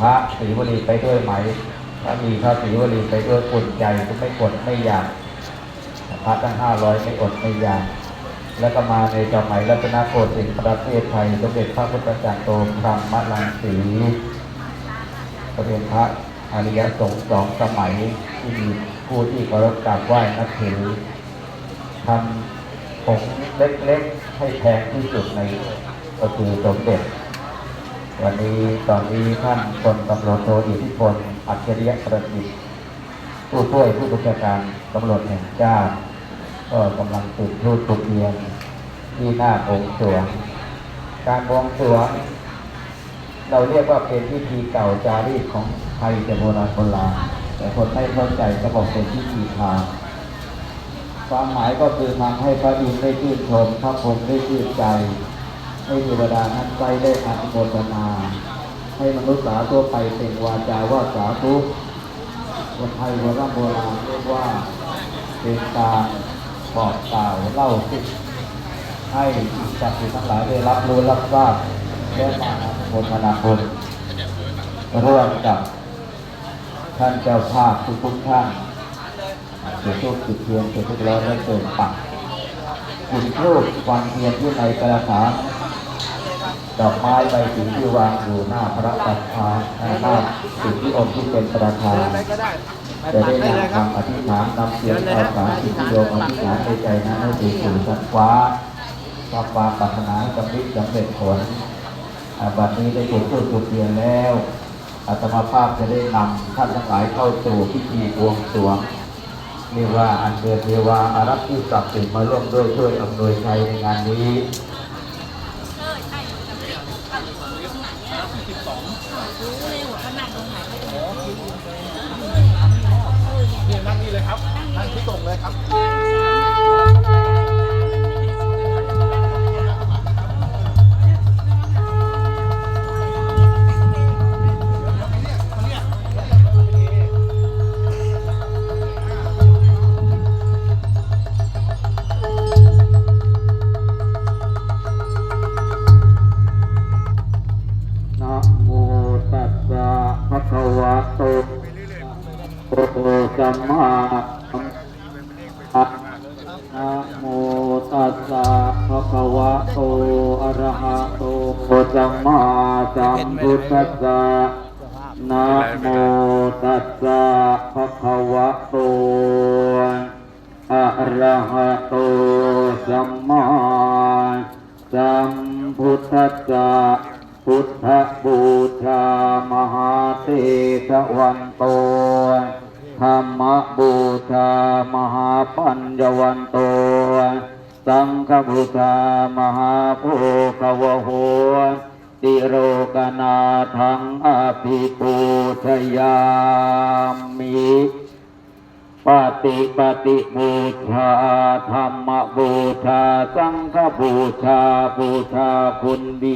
พระสีวลีไปด้วยไหมถ้ามีพระสีวลีไปด้วยปุ่นใจก็ไม่กดไม่อยากพระตั้งห้าร้อยไม่อดไม่อยาก แล้วก็มาในสมัยรัตนโกสินทร์ประเทศไทยสมเด็จพระพุทธจารโตพระมลังสีก็เป็นพระอริยสงฆ์สองสมัยที่มีผู้ที่เคารพกราบไหว้นับถือทำผงเล็กๆให้แพงที่สุดในก็คือสมเด็จ วันนี้ตอนนี้ท่านพลตำรวจโทอิทธิพลอัจฉริยะประดิษฐ์ผู้ช่วยผู้บัญชาการตำรวจแห่งชาติก็กำลังติดรูปตุกเรียนที่หน้าองค์สวง การบวงสวง เราเรียกว่าเป็นพิธีเก่าจารีตของไทยแต่โบราณโบราณแต่คนไม่เข้าใจก็บอกเป็นพิธีทางความหมายก็คือทำให้พระอินทร์ได้ชื่นชมพระพรหมได้ชื่นใจ ให้เทวดานั้นใจได้อนุโมทนา ให้มนุษย์สาทั่วไปเป็นวาจาว่าสาธุคนไทยโบราณโบราณเรียกว่าเป็นการบอกกล่าวเล่าสิให้สิ่งศักดิ์สิทธิ์ทั้งหลายได้รับรู้รับทราบและมาอนุโมทนาบุญร่วมกับท่านเจ้าภาพทุกๆท่านจุดทูปจุดเทียนจุดทุกร้อนและเกินปักจุดรูปฟังเทียนที่ในกระถาง ดอกไม้ใบสีที่วางอยู่หน้าพระประธานหน้าสิ่งที่องค์ที่เป็นประธานจะได้นำคำอธิษฐานนำเสียงภาษาสิ่งที่โยมอธิษฐานในใจนั้นให้ถึงสู่ชั้นฟ้าทำความปรารถนาให้สำเร็จสำเร็จผลอ่าบัดนี้ได้ถูกพูดถูกเรียนแล้วอาตมาภาพจะได้นำท่านทั้งหลายเข้าสู่พิธีบวงสรวงเรียกว่าอันเชิญเทวาอารักษ์ที่ศักดิ์สิทธิ์มาร่วมด้วยช่วยอำนวยชัยในงานนี้ นี่นั่งนี่เลยครับนั่งที่ตรงเลยครับ ภวะโตอะระหะสัมมาสัมพุทธัสสะนะโมตัสสะภะคะวะโตอะระหะโตสัมมาสัมพุทธัสสะนะโมตัสสะภะคะวะโตอะระหะโตสัมมาสัมพุทธัสสะ พุทธบูชามหาเทศวันโตธรรมบูชามหาปัญญวันโต สังฆบูชามหาโภควโหติโรกนาทังอภิปูชยามิปฏิปฏิบูชาธรรมบูชา สังฆบูชาบูชาคุณบิ